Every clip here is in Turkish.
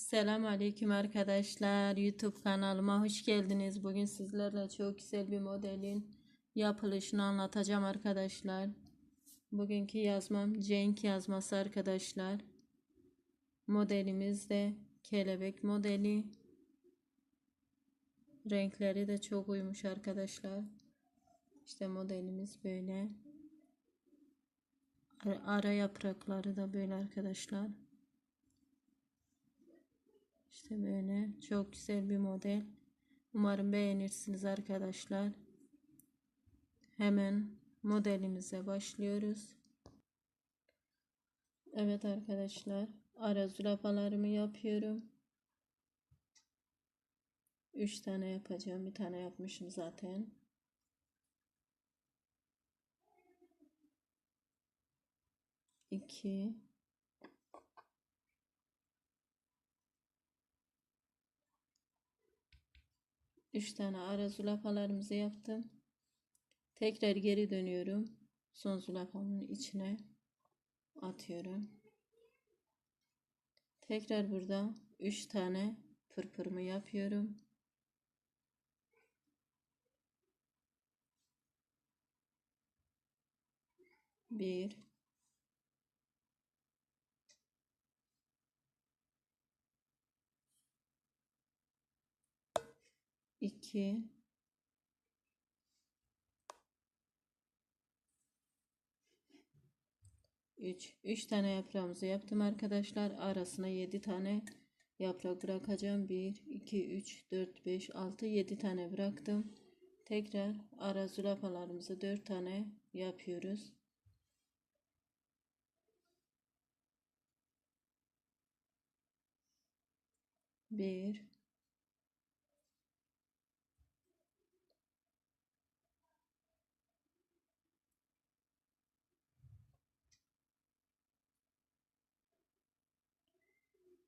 Selam aleyküm arkadaşlar. YouTube kanalıma hoş geldiniz. Bugün sizlerle çok güzel bir modelin yapılışını anlatacağım arkadaşlar. Bugünkü yazmam Cenk yazması arkadaşlar. Modelimiz de kelebek modeli. Renkleri de çok uymuş arkadaşlar. İşte modelimiz böyle. Ara- yaprakları da böyle arkadaşlar. İşte böyle çok güzel bir model. Umarım beğenirsiniz arkadaşlar. Hemen modelimize başlıyoruz. Evet arkadaşlar. Ara zürafalarımı yapıyorum. 3 tane yapacağım. Bir tane yapmışım zaten. İki. Üç tane ara zülafalarımızı yaptım. Tekrar geri dönüyorum. Son zülafamın içine atıyorum. Tekrar burada üç tane pırpırımı yapıyorum. Bir, iki, üç. Üç tane yaprağımızı yaptım arkadaşlar. Arasına yedi tane yaprak bırakacağım. Bir, iki, üç, dört, beş, altı, yedi tane bıraktım. Tekrar ara zürafalarımızı dört tane yapıyoruz. Bir,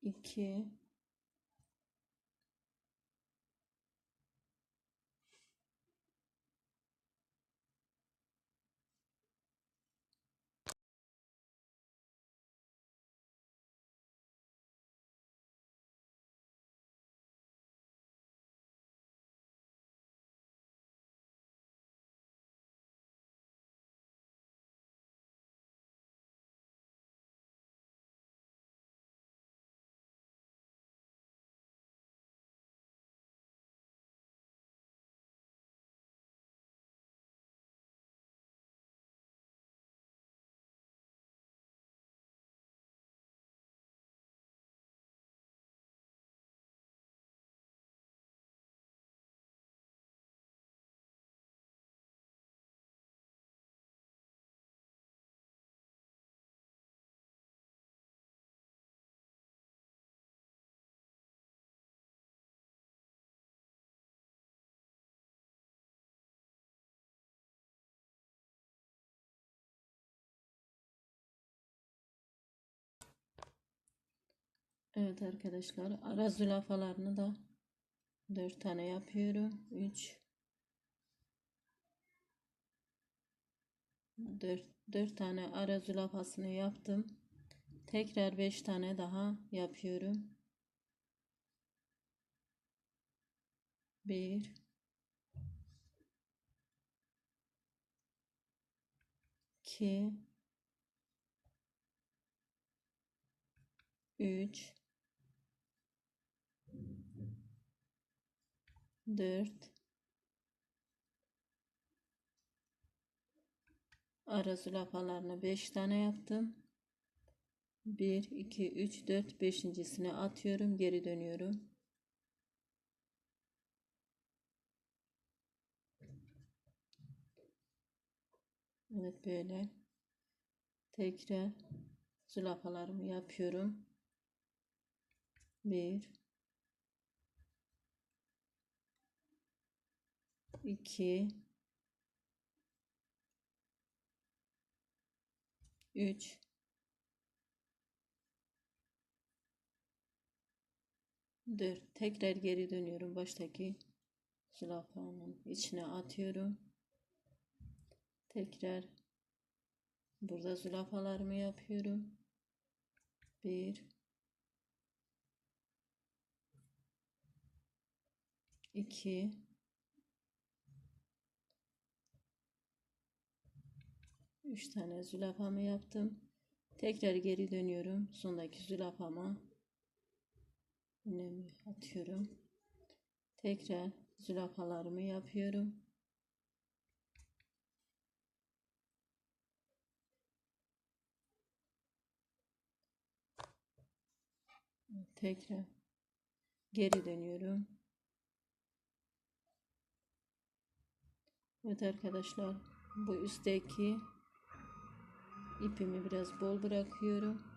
iki, Evet arkadaşlar ara zülafalarını da 4 tane yapıyorum. 3 4 4 tane ara zülafasını yaptım. Tekrar 5 tane daha yapıyorum. 1 2 3 4 ara zülafalarını 5 tane yaptım. 1 2 3 4 5.sine atıyorum, geri dönüyorum. Evet böyle. Tekrar zülafalarımı yapıyorum. 1 2 3 4 tekrar geri dönüyorum. Baştaki zülafanın içine atıyorum. Tekrar burada zülafalarımı yapıyorum. 1 2 3 tane zülafamı yaptım. Tekrar geri dönüyorum. Sondaki zülafama iğnemi atıyorum. Tekrar zülafalarımı yapıyorum. Tekrar geri dönüyorum. Evet arkadaşlar bu üstteki ipimi biraz bol bırakıyorum.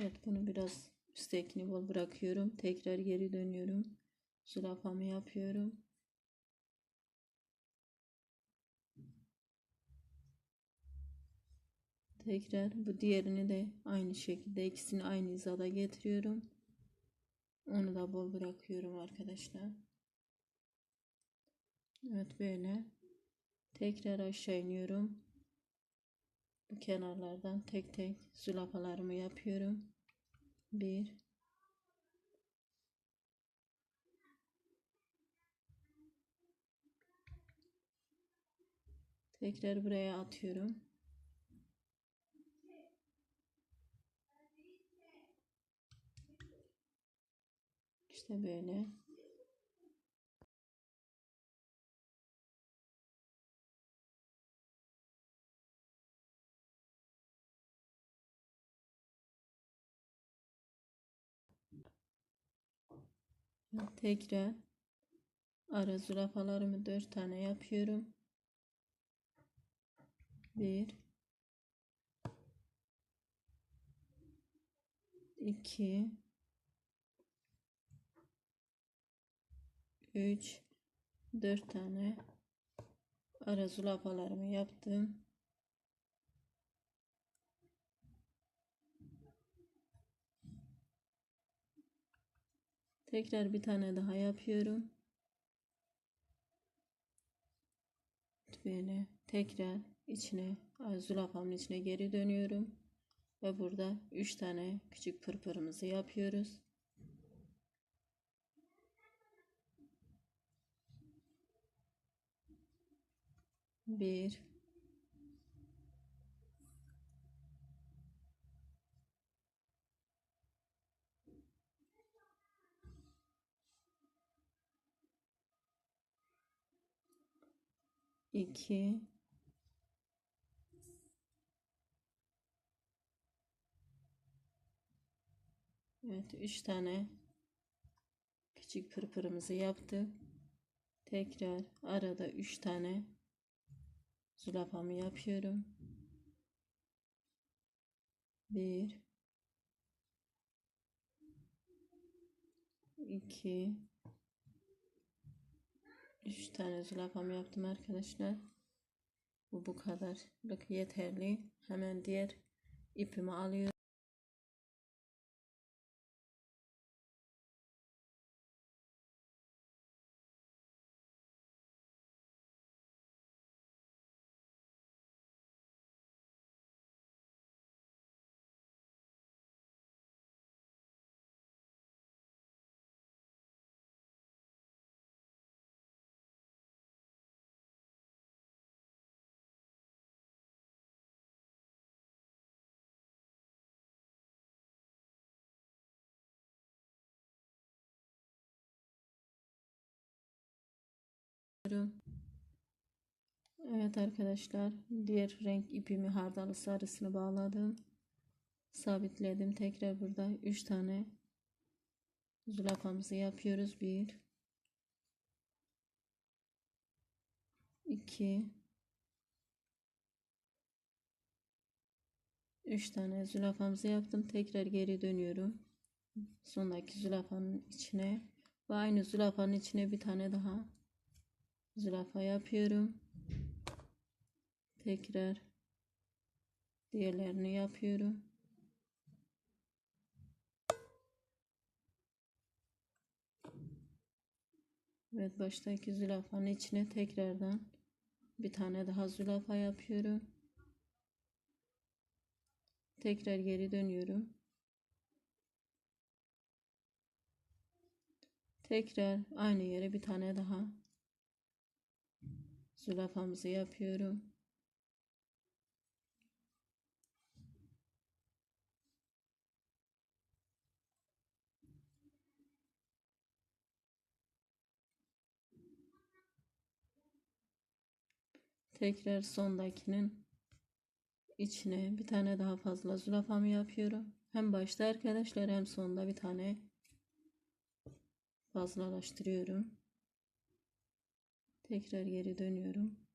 Evet bunu biraz üsttekini bol bırakıyorum. Tekrar geri dönüyorum. Zürafamı yapıyorum. Tekrar bu diğerini de aynı şekilde ikisini aynı hizada getiriyorum. Onu da bol bırakıyorum arkadaşlar. Evet böyle. Tekrar aşağı iniyorum. Bu kenarlardan tek tek zülafalarımı yapıyorum. Bir. Tekrar buraya atıyorum. İşte böyle. Tekrar ara zürafalarımı dört tane yapıyorum. Bir, iki, üç, dört tane ara zürafalarımı yaptım. Tekrar bir tane daha yapıyorum. Böyle tekrar içine zülafamın içine geri dönüyorum. Ve burada 3 tane küçük pırpırımızı yapıyoruz. Bir, iki Evet, üç tane küçük pırpırımızı yaptık. Tekrar arada üç tane zülafamı yapıyorum. Bir, iki, üç tane zülafamı yaptım arkadaşlar. Bu bu kadarlık yeterli. Hemen diğer ipimi alıyorum. Evet arkadaşlar diğer renk ipimi hardalı sarısını bağladım. Sabitledim. Tekrar burada 3 tane zülafamızı yapıyoruz. 1 2 3 tane zülafamızı yaptım. Tekrar geri dönüyorum. Sondaki zülafanın içine ve aynı zülafanın içine bir tane daha zürafa yapıyorum. Tekrar diğerlerini yapıyorum. Evet baştaki zülafanın içine tekrardan bir tane daha zülafa yapıyorum. Tekrar geri dönüyorum. Tekrar aynı yere bir tane daha zülafamızı yapıyorum. Tekrar sondakinin içine bir tane daha fazla zülafamı yapıyorum. Hem başta arkadaşlar hem sonda bir tane fazlalaştırıyorum. Tekrar geri dönüyorum.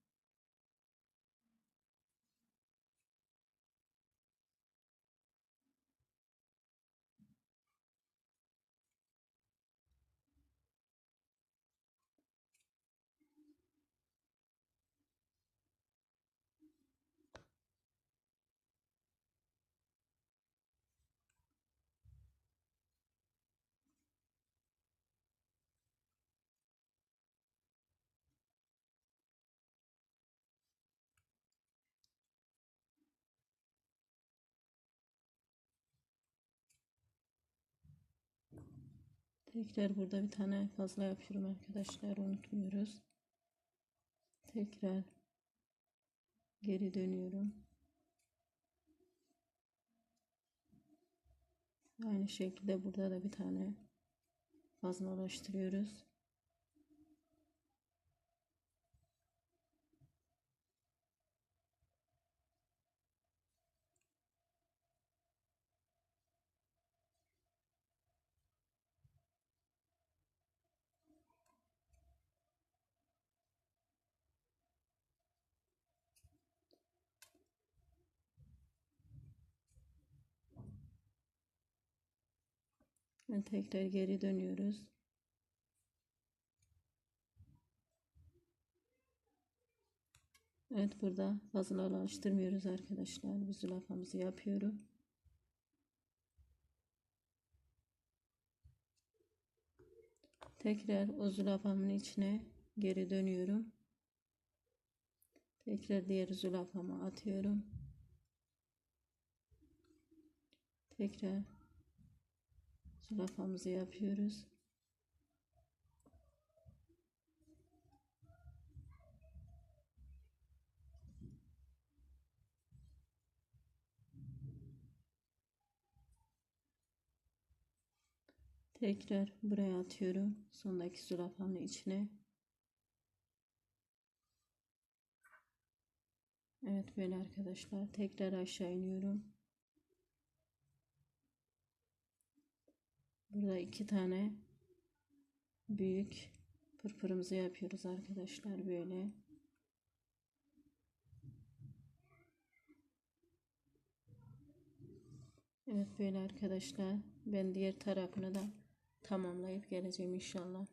Tekrar burada bir tane fazla yapıyorum arkadaşlar unutmuyoruz. Tekrar geri dönüyorum. Aynı şekilde burada da bir tane fazlalaştırıyoruz. Ve tekrar geri dönüyoruz. Evet burada fazlalaştırmıyoruz arkadaşlar. Bir zülafamızı yapıyorum. Tekrar o zülafamın içine geri dönüyorum. Tekrar diğer zülafamı atıyorum. Tekrar zürafamızı yapıyoruz. Tekrar buraya atıyorum. Sondaki zürafamın içine. Evet böyle arkadaşlar. Tekrar aşağı iniyorum. Burada iki tane büyük pırpırımızı yapıyoruz arkadaşlar böyle. Evet böyle arkadaşlar. Ben diğer tarafını da tamamlayıp geleceğim inşallah.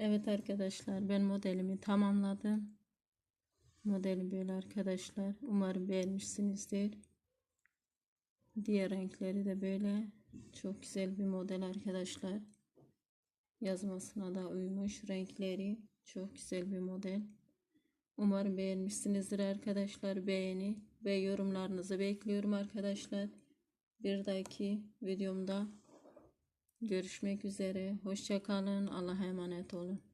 Evet arkadaşlar ben modelimi tamamladım. Modeli böyle arkadaşlar. Umarım beğenmişsinizdir. Diğer renkleri de böyle. Çok güzel bir model arkadaşlar. Yazmasına da uymuş renkleri. Çok güzel bir model. Umarım beğenmişsinizdir arkadaşlar. Beğeni ve yorumlarınızı bekliyorum arkadaşlar. Bir dahaki videomda görüşmek üzere. Hoşça kalın. Allah'a emanet olun.